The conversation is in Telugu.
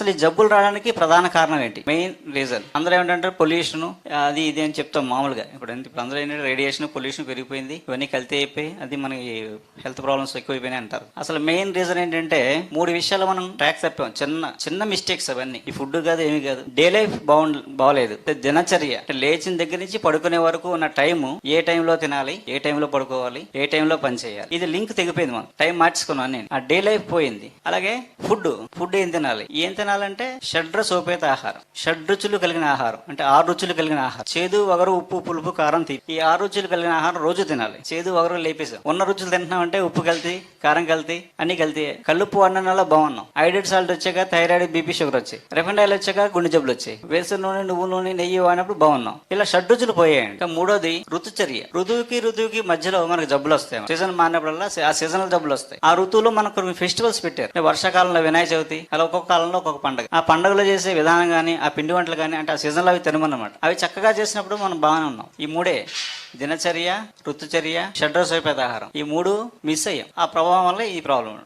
అసలు ఈ జబ్బులు రావడానికి ప్రధాన కారణం ఏంటి? మెయిన్ రీజన్ అందరూ ఏమిటంటే పొల్యూషన్ అది ఇది అని చెప్తాం మామూలుగా. ఇప్పుడు ఇప్పుడు అందరూ ఏంటంటే రేడియేషన్ పొల్యూషన్ పెరిగిపోయింది. ఇవన్నీ కల్తీ అయిపోయి అది మనకి హెల్త్ ప్రాబ్లమ్స్ ఎక్కువైపోయినాయి అంటారు. అసలు మెయిన్ రీజన్ ఏంటంటే మూడు విషయాలు మనం ట్రాక్ తప్పాం చిన్న చిన్న మిస్టేక్స్ అవన్నీ. ఈ ఫుడ్ కాదు ఏమి కాదు. డే లైఫ్ బాగుండ బాగలేదు. దినచర్య. అంటే లేచిన దగ్గర నుంచి పడుకునే వరకు ఉన్న టైం ఏ టైంలో తినాలి ఏ టైంలో పడుకోవాలి ఏ టైంలో పని చేయాలి. ఇది లింక్ తెగిపోయింది మనం టైం మార్చుకున్నాను నేను. ఆ డే లైఫ్ పోయింది. అలాగే ఫుడ్ ఫుడ్ ఏం తినాలి? ఏం తినాలి? తినాలంటే షడ్ర సోపేత ఆహారం. షడ్రుచులు కలిగిన ఆహారం. అంటే ఆరు రుచులు కలిగిన ఆహారం. చేదు వగరు ఉప్పు పులుపు కారం తీపి ఈ ఆరు రుచులు కలిగిన ఆహారం రోజు తినాలి. చేదు వగరు లేపేసాం ఉన్న రుచులు తింటున్నామంటే ఉప్పు కల్తీ కారం కల్తీ అన్ని కల్తీ. కలుపు అన్నం వల్ల బాగున్నాం ఐడెడ్ సాల్ట్ వచ్చాక థైరాయిడ్ బీపీ షుగర్ వచ్చాయి. రిఫైండ్ ఆయిల్ వచ్చాక గుండె జబ్బులు వచ్చాయి. వేసిన నూనె నువ్వు నూనె నెయ్యి వాడినప్పుడు బాగున్నాం ఇలా షడ్రుచులు పోయాయండి. ఇంకా మూడోది ఋతుచర్య. ఋతువుకి ఋతువుకి మధ్యలో మనకు జబ్బులు వస్తాయి. సీజన్ మారినప్పుడల్లా ఆ సీజనల్ జబ్బులు వస్తాయి. ఆ ఋతువులో మనకు కొన్ని ఫెస్టివల్స్ పెట్టారు. వర్షాకాలంలో వినాయక చవితి అలా ఒక్కొక్క కాలంలో ఒక్కొక్క పండగ. ఆ పండుగలో చేసే విధానం కానీ ఆ పిండి వంటలు కానీ అంటే ఆ సీజన్లో అవి తినమన్నమాట. అవి చక్కగా చేసినప్పుడు మనం బాగానే ఉన్నాం. ఈ మూడే దినచర్య ఋతుచర్య షడ్రోసోపేత ఆహారం. ఈ మూడు మిస్ అయ్యాం. ఆ ప్రభావం వల్ల ఈ ప్రాబ్లం